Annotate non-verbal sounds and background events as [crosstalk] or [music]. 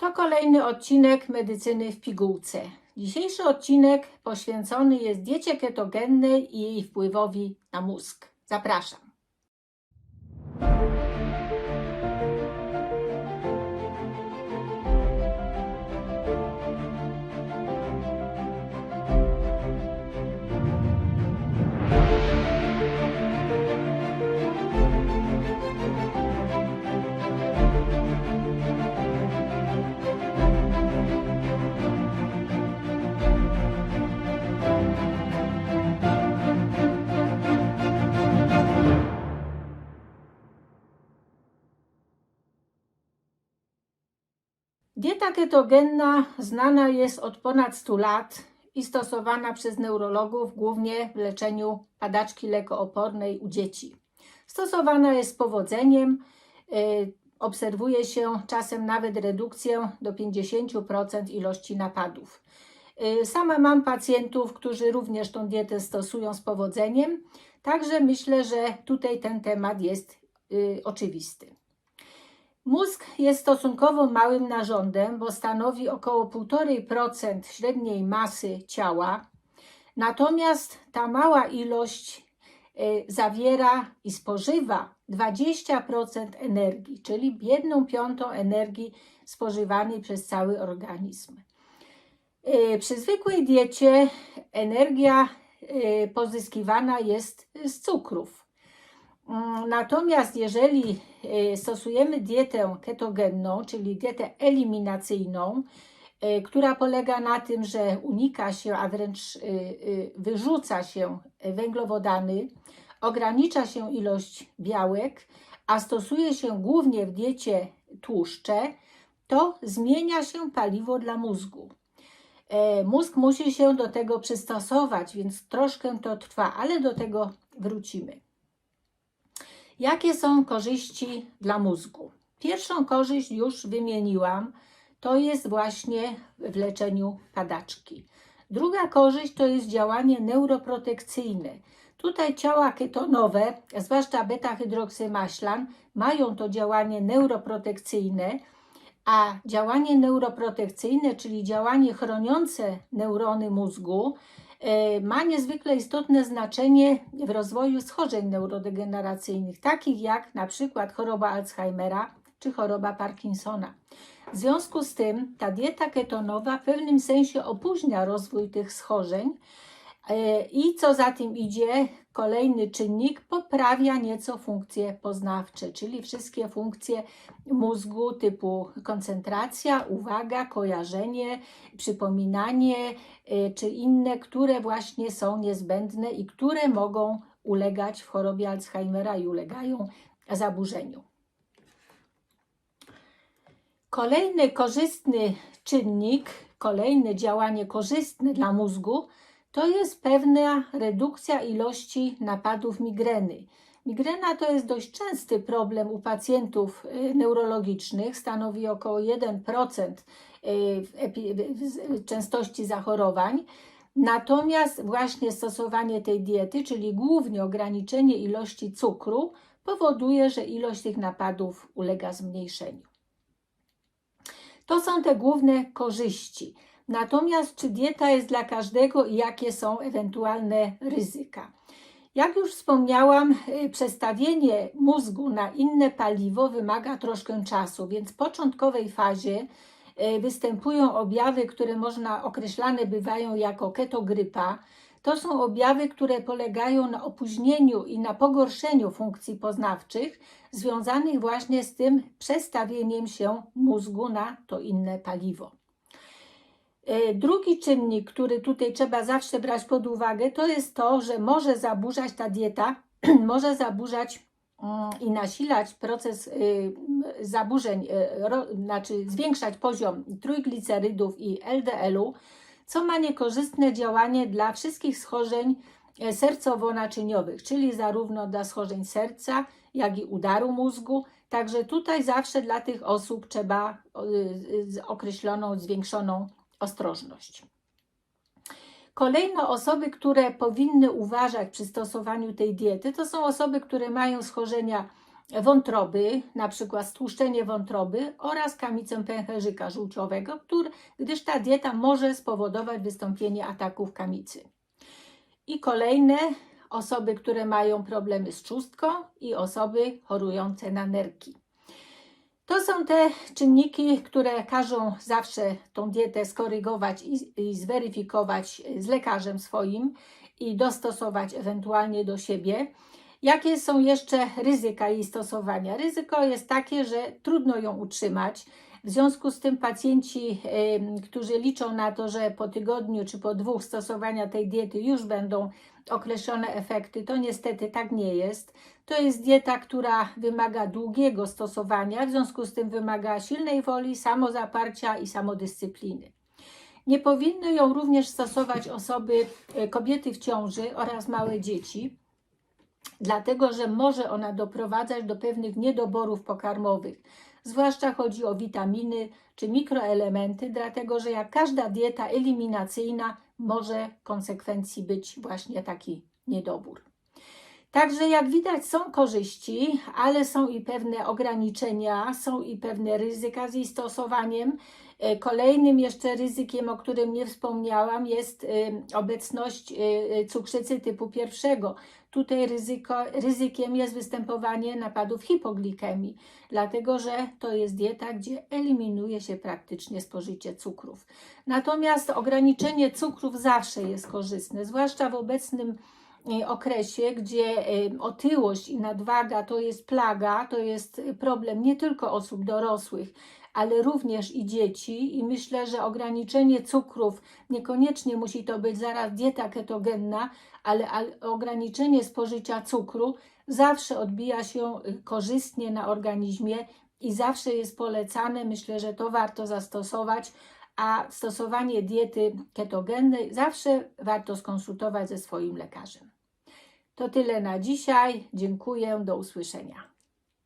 To kolejny odcinek medycyny w pigułce. Dzisiejszy odcinek poświęcony jest diecie ketogennej i jej wpływowi na mózg. Zapraszam. Dieta ketogenna znana jest od ponad 100 lat i stosowana przez neurologów głównie w leczeniu padaczki lekoopornej u dzieci. Stosowana jest z powodzeniem. y, Obserwuje się czasem nawet redukcję do 50% ilości napadów. Y, Sama mam pacjentów, którzy również tą dietę stosują z powodzeniem, także myślę, że tutaj ten temat jest y, oczywisty. Mózg jest stosunkowo małym narządem, bo stanowi około 1,5% średniej masy ciała. Natomiast ta mała ilość y, zawiera i spożywa 20% energii, czyli 1 piątą energii spożywanej przez cały organizm. Y, Przy zwykłej diecie energia y, pozyskiwana jest z cukrów. Mm, Natomiast jeżeli y, stosujemy dietę ketogenną, czyli dietę eliminacyjną, y, która polega na tym, że unika się, a wręcz y, wyrzuca się węglowodany, ogranicza się ilość białek, a stosuje się głównie w diecie tłuszcze, to zmienia się paliwo dla mózgu. E, Mózg musi się do tego przystosować, więc troszkę to trwa, ale do tego wrócimy. Jakie są korzyści dla mózgu? Pierwszą korzyść już wymieniłam, to jest właśnie w leczeniu padaczki. Druga korzyść to jest działanie neuroprotekcyjne. Tutaj ciała ketonowe, zwłaszcza beta-hydroksymaślan, mają to działanie neuroprotekcyjne, a działanie neuroprotekcyjne, czyli działanie chroniące neurony mózgu, ma niezwykle istotne znaczenie w rozwoju schorzeń neurodegeneracyjnych, takich jak na przykład choroba Alzheimera czy choroba Parkinsona. W związku z tym ta dieta ketonowa w pewnym sensie opóźnia rozwój tych schorzeń e, i co za tym idzie, kolejny czynnik poprawia nieco funkcje poznawcze, czyli wszystkie funkcje mózgu typu koncentracja, uwaga, kojarzenie, przypominanie y, czy inne, które właśnie są niezbędne i które mogą ulegać w chorobie Alzheimera i ulegają zaburzeniu. Kolejny korzystny czynnik, kolejne działanie korzystne dla mózgu to jest pewna redukcja ilości napadów migreny. Migrena to jest dość częsty problem u pacjentów y, neurologicznych, stanowi około 1% y, częstości zachorowań. Natomiast właśnie stosowanie tej diety, czyli głównie ograniczenie ilości cukru, powoduje, że ilość tych napadów ulega zmniejszeniu. To są te główne korzyści. Natomiast czy dieta jest dla każdego i jakie są ewentualne ryzyka? Jak już wspomniałam, y, przestawienie mózgu na inne paliwo wymaga troszkę czasu, więc w początkowej fazie y, występują objawy, które można określane bywają jako ketogrypa. To są objawy, które polegają na opóźnieniu i na pogorszeniu funkcji poznawczych związanych właśnie z tym przestawieniem się mózgu na to inne paliwo. E, Drugi czynnik, który tutaj trzeba zawsze brać pod uwagę, to jest to, że może zaburzać ta dieta, [clears throat] może zaburzać mm, i nasilać proces y, zaburzeń, y, znaczy zwiększać poziom trójglicerydów i LDL-u, co ma niekorzystne działanie dla wszystkich schorzeń e, sercowo-naczyniowych, czyli zarówno dla schorzeń serca, jak i udaru mózgu. Także tutaj zawsze dla tych osób trzeba y, określoną, zwiększoną ostrożność. Kolejne osoby, które powinny uważać przy stosowaniu tej diety, to są osoby, które mają schorzenia wątroby, na przykład stłuszczenie wątroby oraz kamicę pęcherzyka żółciowego, który, gdyż ta dieta może spowodować wystąpienie ataków kamicy. I kolejne osoby, które mają problemy z trzustką i osoby chorujące na nerki. To są te czynniki, które każą zawsze tą dietę skorygować i, i zweryfikować z lekarzem swoim i dostosować ewentualnie do siebie. Jakie są jeszcze ryzyka jej stosowania? Ryzyko jest takie, że trudno ją utrzymać. W związku z tym pacjenci, em, którzy liczą na to, że po tygodniu czy po dwóch stosowania tej diety już będą określone efekty, to niestety tak nie jest. To jest dieta, która wymaga długiego stosowania, w związku z tym wymaga silnej woli, samozaparcia i samodyscypliny. Nie powinny ją również stosować osoby, e, kobiety w ciąży oraz małe dzieci, dlatego że może ona doprowadzać do pewnych niedoborów pokarmowych. Zwłaszcza chodzi o witaminy czy mikroelementy, dlatego że jak każda dieta eliminacyjna może konsekwencji być właśnie taki niedobór. Także jak widać są korzyści, ale są i pewne ograniczenia, są i pewne ryzyka z jej stosowaniem. E, Kolejnym jeszcze ryzykiem, o którym nie wspomniałam, jest e, obecność e, cukrzycy typu pierwszego. Tutaj ryzyko, ryzykiem jest występowanie napadów hipoglikemii, dlatego że to jest dieta, gdzie eliminuje się praktycznie spożycie cukrów. Natomiast ograniczenie cukrów zawsze jest korzystne, zwłaszcza w obecnym okresie, gdzie e, otyłość i nadwaga to jest plaga, to jest problem nie tylko osób dorosłych, ale również i dzieci i myślę, że ograniczenie cukrów niekoniecznie musi to być zaraz dieta ketogenna, ale, ograniczenie spożycia cukru zawsze odbija się korzystnie na organizmie i zawsze jest polecane. Myślę, że to warto zastosować, a stosowanie diety ketogennej zawsze warto skonsultować ze swoim lekarzem. To tyle na dzisiaj. Dziękuję. Do usłyszenia.